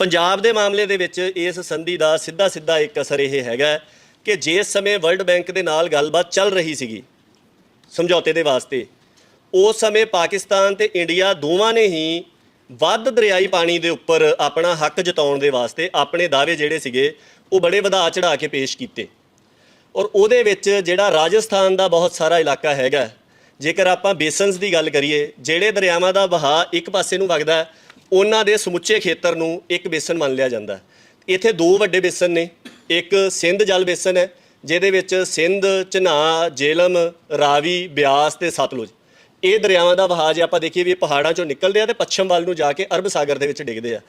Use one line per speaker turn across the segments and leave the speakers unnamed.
ਪੰਜਾਬ ਦੇ ਮਾਮਲੇ ਦੇ ਵਿੱਚ ਇਸ ਸੰਧੀ ਦਾ ਸਿੱਧਾ ਸਿੱਧਾ ਇੱਕ ਅਸਰ ਇਹ ਹੈਗਾ ਕਿ ਜਿਸ ਸਮੇਂ ਵਰਲਡ ਬੈਂਕ ਦੇ ਨਾਲ ਗੱਲਬਾਤ ਚੱਲ ਰਹੀ ਸੀਗੀ ਸਮਝੌਤੇ ਦੇ ਵਾਸਤੇ, ਉਸ ਸਮੇਂ ਪਾਕਿਸਤਾਨ ਤੇ ਇੰਡੀਆ ਦੋਵਾਂ ਨੇ ਹੀ ਵੱਧ ਦਰਿਆਈ ਪਾਣੀ ਦੇ ਉੱਪਰ ਆਪਣਾ ਹੱਕ ਜਤਾਉਣ ਦੇ ਵਾਸਤੇ ਆਪਣੇ ਦਾਅਵੇ ਜਿਹੜੇ ਸੀਗੇ, ਉਹ ਬੜੇ ਵਧਾ ਚੜਾ ਕੇ ਪੇਸ਼ ਕੀਤੇ। ਔਰ ਉਹਦੇ ਵਿੱਚ ਜਿਹੜਾ ਰਾਜਸਥਾਨ ਦਾ ਬਹੁਤ ਸਾਰਾ ਇਲਾਕਾ ਹੈਗਾ, ਜੇਕਰ ਆਪਾਂ ਬੇਸਨਸ ਦੀ ਗੱਲ ਕਰੀਏ, ਜਿਹੜੇ ਦਰਿਆਵਾਂ ਦਾ ਵਹਾਅ ਇੱਕ ਪਾਸੇ ਨੂੰ ਵਗਦਾ ਉਹਨਾਂ ਦੇ ਸਮੁੱਚੇ ਖੇਤਰ ਨੂੰ ਇੱਕ ਬੇਸਨ ਮੰਨ ਲਿਆ ਜਾਂਦਾ ਇੱਥੇ ਦੋ ਵੱਡੇ ਬੇਸਨ ਨੇ। ਇੱਕ ਸਿੰਧ ਜਲ ਬੇਸਨ ਹੈ, ਜਿਹਦੇ ਵਿੱਚ ਸਿੰਧ ਝਨਾਹ ਜੇਲਮ, ਰਾਵੀ, ਬਿਆਸ ਤੇ ਸਤਲੁਜ। ਇਹ ਦਰਿਆਵਾਂ ਦਾ ਵਹਾਅ ਜੇ ਆਪਾਂ ਦੇਖੀਏ ਵੀ ਇਹ ਪਹਾੜਾਂ ਚੋਂ ਨਿਕਲਦੇ ਆ ਤੇ ਪੱਛਮ ਵੱਲ ਨੂੰ ਜਾ ਕੇ ਅਰਬ ਸਾਗਰ ਦੇ ਵਿੱਚ ਡਿੱਗਦੇ ਆ।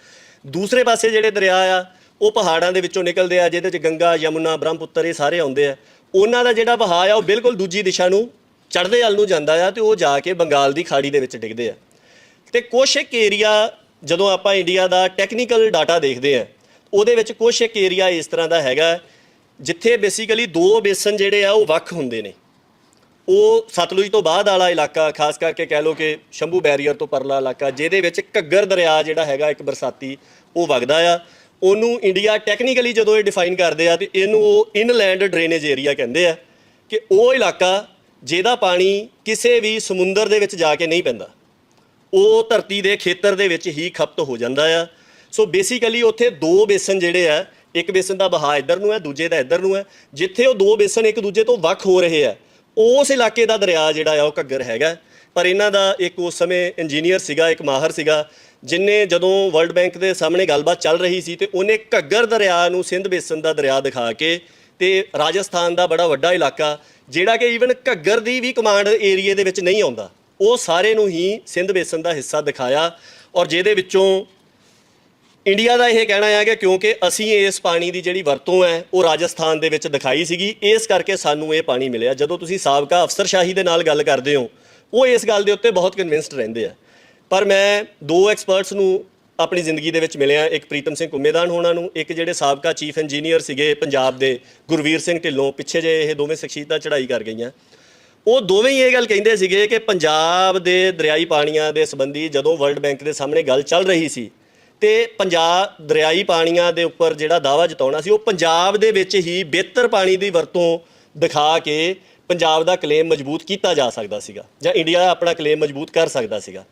ਦੂਸਰੇ ਪਾਸੇ ਜਿਹੜੇ ਦਰਿਆ ਆ, ਉਹ ਪਹਾੜਾਂ ਦੇ ਵਿੱਚੋਂ ਨਿਕਲਦੇ ਆ, ਜਿਹਦੇ ਚ ਗੰਗਾ, ਯਮੁਨਾ, ਬ੍ਰਹਮਪੁੱਤਰ ਇਹ ਸਾਰੇ ਆਉਂਦੇ ਆ। ਉਹਨਾਂ ਦਾ ਜਿਹੜਾ ਵਹਾਅ ਆ, ਉਹ ਬਿਲਕੁਲ ਦੂਜੀ ਦਿਸ਼ਾ ਨੂੰ ਚੜ੍ਹਦੇ ਵੱਲ ਨੂੰ ਜਾਂਦਾ ਆ ਤੇ ਉਹ ਜਾ ਕੇ ਬੰਗਾਲ ਦੀ ਖਾੜੀ ਦੇ ਵਿੱਚ ਡਿੱਗਦੇ ਆ। ਤੇ ਕੁਛ ਇੱਕ ਏਰੀਆ ਜਦੋਂ ਆਪਾਂ ਇੰਡੀਆ ਦਾ ਟੈਕਨੀਕਲ ਡਾਟਾ ਦੇਖਦੇ ਆ ਉਹਦੇ ਵਿੱਚ ਕੁਛ ਇੱਕ ਏਰੀਆ ਇਸ ਤਰ੍ਹਾਂ ਦਾ ਹੈਗਾ, ਜਿੱਥੇ ਬੇਸਿਕਲੀ ਦੋ ਬੇਸਨ ਜਿਹੜੇ ਆ, ਉਹ ਵੱਖ ਹੁੰਦੇ ਨੇ। ਉਹ ਸਤਲੁਜ ਤੋਂ ਬਾਅਦ ਵਾਲਾ ਇਲਾਕਾ, ਖਾਸ ਕਰਕੇ ਕਹਿ ਲਓ ਕਿ ਸ਼ੰਭੂ ਬੈਰੀਅਰ ਤੋਂ ਪਰਲਾ ਇਲਾਕਾ, ਜਿਹਦੇ ਵਿੱਚ ਘੱਗਰ ਦਰਿਆ ਜਿਹੜਾ ਹੈਗਾ, ਇੱਕ ਬਰਸਾਤੀ, ਉਹ ਵਗਦਾ ਆ। ਉਹਨੂੰ ਇੰਡੀਆ ਟੈਕਨੀਕਲੀ ਜਦੋਂ ਇਹ ਡਿਫਾਈਨ ਕਰਦੇ ਆ, ਤੇ ਇਹਨੂੰ ਉਹ ਇਨਲੈਂਡ ਡਰੇਨੇਜ ਏਰੀਆ ਕਹਿੰਦੇ ਆ, ਕਿ ਉਹ ਇਲਾਕਾ, ਜਿਹਦਾ ਪਾਣੀ ਕਿਸੇ ਵੀ ਸਮੁੰਦਰ ਦੇ ਵਿੱਚ ਜਾ ਕੇ ਨਹੀਂ ਪੈਂਦਾ। ਉਹ ਧਰਤੀ ਦੇ ਖੇਤਰ ਦੇ ਵਿੱਚ ਹੀ ਖਪਤ ਹੋ ਜਾਂਦਾ ਆ। ਸੋ ਬੇਸਿਕਲੀ ਉੱਥੇ ਦੋ ਬੇਸਨ ਜਿਹੜੇ ਆ, ਇੱਕ ਬੇਸਨ ਦਾ ਬਹਾ ਇੱਧਰ ਨੂੰ ਹੈ, ਦੂਜੇ ਦਾ ਇੱਧਰ ਨੂੰ ਹੈ। ਜਿੱਥੇ ਉਹ ਦੋ ਬੇਸਨ ਇੱਕ ਦੂਜੇ ਤੋਂ ਵੱਖ ਹੋ ਰਹੇ ਆ, ਉਸ ਇਲਾਕੇ ਦਾ ਦਰਿਆ ਜਿਹੜਾ ਆ, ਉਹ ਘੱਗਰ ਹੈਗਾ। ਪਰ ਇਹਨਾਂ ਦਾ ਇੱਕ ਉਸ ਸਮੇਂ ਇੰਜੀਨੀਅਰ ਸੀਗਾ, ਇੱਕ ਮਾਹਰ ਸੀਗਾ, ਜਿਨੇ ਜਦੋਂ ਵਰਲਡ ਬੈਂਕ ਦੇ ਸਾਹਮਣੇ ਗੱਲਬਾਤ ਚੱਲ ਰਹੀ ਸੀ ਤੇ ਉਹਨੇ ਘੱਗਰ ਦਰਿਆ ਨੂੰ ਸਿੰਧ ਬੇਸਨ ਦਾ ਦਰਿਆ ਦਿਖਾ ਕੇ ਤੇ ਰਾਜਸਥਾਨ ਦਾ ਬੜਾ ਵੱਡਾ ਇਲਾਕਾ, ਜਿਹੜਾ ਕਿ ਈਵਨ ਘੱਗਰ ਦੀ ਵੀ ਕਮਾਂਡ ਏਰੀਏ ਦੇ ਵਿੱਚ ਨਹੀਂ ਆਉਂਦਾ। ਉਹ ਸਾਰੇ ਨੂੰ ਹੀ ਸਿੰਧ ਬੇਸਨ ਦਾ ਹਿੱਸਾ ਦਿਖਾਇਆ ਔਰ ਜਿਹਦੇ ਵਿੱਚੋਂ ਇੰਡੀਆ ਦਾ ਇਹ ਕਹਿਣਾ ਹੈ ਕਿ ਕਿਉਂਕਿ ਅਸੀਂ ਇਸ ਪਾਣੀ ਦੀ ਜਿਹੜੀ ਵਰਤੋਂ ਹੈ, ਉਹ ਰਾਜਸਥਾਨ ਦੇ ਵਿੱਚ ਦਿਖਾਈ ਸੀਗੀ, ਇਸ ਕਰਕੇ ਸਾਨੂੰ ਇਹ ਪਾਣੀ ਮਿਲਿਆ। ਜਦੋਂ ਤੁਸੀਂ ਸਾਬਕਾ ਅਫਸਰਸ਼ਾਹੀ ਦੇ ਨਾਲ ਗੱਲ ਕਰਦੇ ਹੋ, ਉਹ ਇਸ ਗੱਲ ਦੇ ਉੱਤੇ ਬਹੁਤ ਕਨਵਿੰਸਡ ਰਹਿੰਦੇ ਆ। ਪਰ ਮੈਂ ਦੋ ਐਕਸਪਰਟਸ ਨੂੰ ਆਪਣੀ ਜ਼ਿੰਦਗੀ ਦੇ ਵਿੱਚ ਮਿਲਿਆ, ਇੱਕ ਪ੍ਰੀਤਮ ਸਿੰਘ ਕੁੰਮੇਦਾਨ ਹੋਣਾ ਨੂੰ, ਇੱਕ ਜਿਹੜੇ ਸਾਬਕਾ ਚੀਫ ਇੰਜੀਨੀਅਰ ਸੀਗੇ ਪੰਜਾਬ ਦੇ ਗੁਰਵੀਰ ਸਿੰਘ ਢਿੱਲੋਂ, ਪਿੱਛੇ ਜੇ ਇਹ ਦੋਵੇਂ ਸ਼ਖਸੀਅਤਾਂ ਚੜ੍ਹਾਈ ਕਰ ਗਈਆਂ। ਉਹ ਦੋਵੇਂ ਹੀ ਇਹ ਗੱਲ ਕਹਿੰਦੇ ਸੀਗੇ ਕਿ ਪੰਜਾਬ ਦੇ ਦਰਿਆਈ ਪਾਣੀਆਂ ਦੇ ਸੰਬੰਧੀ ਜਦੋਂ ਵਰਲਡ ਬੈਂਕ ਦੇ ਸਾਹਮਣੇ ਗੱਲ ਚੱਲ ਰਹੀ ਸੀ ਤੇ ਪੰਜਾਬ ਦਰਿਆਈ ਪਾਣੀਆਂ ਦੇ ਉੱਪਰ ਜਿਹੜਾ ਦਾਵਾ ਜਤਾਉਣਾ ਸੀ, ਉਹ ਪੰਜਾਬ ਦੇ ਵਿੱਚ ਹੀ ਬਿਹਤਰ ਪਾਣੀ ਦੀ ਵਰਤੋਂ ਦਿਖਾ ਕੇ ਪੰਜਾਬ ਦਾ ਕਲੇਮ ਮਜ਼ਬੂਤ ਕੀਤਾ ਜਾ ਸਕਦਾ ਸੀਗਾ ਜਾਂ ਇੰਡੀਆ ਆਪਣਾ ਕਲੇਮ ਮਜ਼ਬੂਤ ਕਰ ਸਕਦਾ ਸੀਗਾ।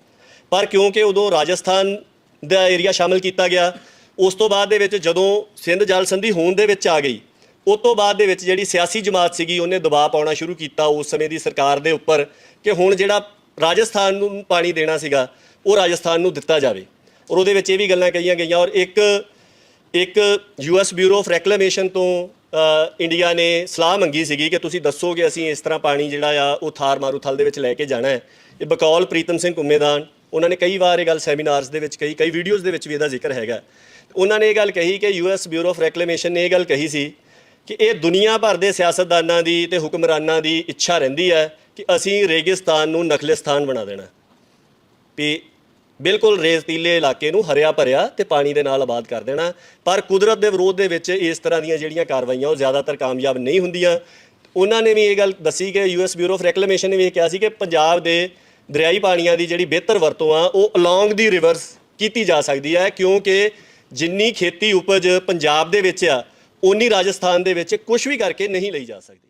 ਪਰ ਕਿਉਂਕਿ ਉਦੋਂ ਰਾਜਸਥਾਨ ਦਾ ਏਰੀਆ ਸ਼ਾਮਿਲ ਕੀਤਾ ਗਿਆ, ਉਸ ਤੋਂ ਬਾਅਦ ਦੇ ਵਿੱਚ ਜਦੋਂ ਸਿੰਧ ਜਲ ਸੰਧੀ ਹੋਣ ਦੇ ਵਿੱਚ ਆ ਗਈ ਉਸ ਤੋਂ ਬਾਅਦ ਦੇ ਵਿੱਚ ਜਿਹੜੀ ਸਿਆਸੀ ਜਮਾਤ ਸੀਗੀ, ਉਹਨੇ ਦਬਾਅ ਪਾਉਣਾ ਸ਼ੁਰੂ ਕੀਤਾ ਉਸ ਸਮੇਂ ਦੀ ਸਰਕਾਰ ਦੇ ਉੱਪਰ ਕਿ ਹੁਣ ਜਿਹੜਾ ਰਾਜਸਥਾਨ ਨੂੰ ਪਾਣੀ ਦੇਣਾ ਸੀਗਾ, ਉਹ ਰਾਜਸਥਾਨ ਨੂੰ ਦਿੱਤਾ ਜਾਵੇ। ਔਰ ਉਹਦੇ ਵਿੱਚ ਇਹ ਵੀ ਗੱਲਾਂ ਕਹੀਆਂ ਗਈਆਂ ਔਰ ਇੱਕ ਇੱਕ ਯੂਐਸ ਬਿਊਰੋ ਆਫ ਰੈਕਲੇਮੇਸ਼ਨ ਤੋਂ ਇੰਡੀਆ ਨੇ ਸਲਾਹ ਮੰਗੀ ਸੀਗੀ ਕਿ ਤੁਸੀਂ ਦੱਸੋ ਕਿ ਅਸੀਂ ਇਸ ਤਰ੍ਹਾਂ ਪਾਣੀ ਜਿਹੜਾ ਆ, ਉਹ ਥਾਰ ਮਾਰੂਥਲ ਦੇ ਵਿੱਚ ਲੈ ਕੇ ਜਾਣਾ ਹੈ। ਇਹ ਬਕੌਲ ਪ੍ਰੀਤਮ ਸਿੰਘ ਕੁੰਮੇਦਾਨ, ਉਹਨਾਂ ਨੇ ਕਈ ਵਾਰ ਇਹ ਗੱਲ ਸੈਮੀਨਾਰਸ ਦੇ ਵਿੱਚ ਕਹੀ, ਕਈ ਵੀਡੀਓਜ਼ ਦੇ ਵਿੱਚ ਵੀ ਇਹਦਾ ਜ਼ਿਕਰ ਹੈਗਾ। ਉਹਨਾਂ ਨੇ ਇਹ ਗੱਲ ਕਹੀ ਕਿ ਯੂਐਸ ਬਿਊਰੋ ਆਫ ਰੈਕਲੇਮੇਸ਼ਨ ਨੇ ਇਹ ਗੱਲ ਕਹੀ ਸੀ ਕਿ ਇਹ ਦੁਨੀਆ ਭਰ ਦੇ ਸਿਆਸਤਦਾਨਾਂ ਦੀ ਤੇ ਹੁਕਮਰਾਨਾਂ ਦੀ ਇੱਛਾ ਰਹਿੰਦੀ ਹੈ ਕਿ ਅਸੀਂ ਰੇਗਿਸਤਾਨ ਨੂੰ ਨਖਲਿਸਤਾਨ ਬਣਾ ਦੇਣਾ ਵੀ ਬਿਲਕੁਲ ਰੇਤੀਲੇ ਇਲਾਕੇ ਨੂੰ ਹਰਿਆ ਭਰਿਆ ਤੇ ਪਾਣੀ ਦੇ ਨਾਲ ਆਬਾਦ ਕਰ ਦੇਣਾ ਪਰ ਕੁਦਰਤ ਦੇ ਵਿਰੋਧ ਦੇ ਵਿੱਚ ਇਸ ਤਰ੍ਹਾਂ ਦੀਆਂ ਜਿਹੜੀਆਂ ਕਾਰਵਾਈਆਂ ਉਹ ਜ਼ਿਆਦਾਤਰ ਕਾਮਯਾਬ ਨਹੀਂ ਹੁੰਦੀਆਂ। ਉਹਨਾਂ ਨੇ ਵੀ ਇਹ ਗੱਲ ਦੱਸੀ ਕਿ ਯੂਐਸ ਬਿਊਰੋ ਆਫ ਰੈਕਲੇਮੇਸ਼ਨ ਨੇ ਵੀ ਇਹ ਕਿਹਾ ਸੀ ਕਿ ਪੰਜਾਬ ਦੇ ਦਰਿਆਈ ਪਾਣੀਆਂ ਦੀ ਜਿਹੜੀ ਬਿਹਤਰ ਵਰਤੋਂ ਆ, ਉਹ ਅਲੋਂਗ ਦੀ ਰਿਵਰਸ ਕੀਤੀ ਜਾ ਸਕਦੀ ਹੈ। ਕਿਉਂਕਿ ਜਿੰਨੀ ਖੇਤੀ ਉਪਜ ਪੰਜਾਬ ਦੇ ਵਿੱਚ ਆ ਉਨੀ ਰਾਜਸਥਾਨ ਦੇ ਵਿੱਚ ਕੁਝ ਵੀ ਕਰਕੇ ਨਹੀਂ ਲਈ ਜਾ ਸਕਦੀ।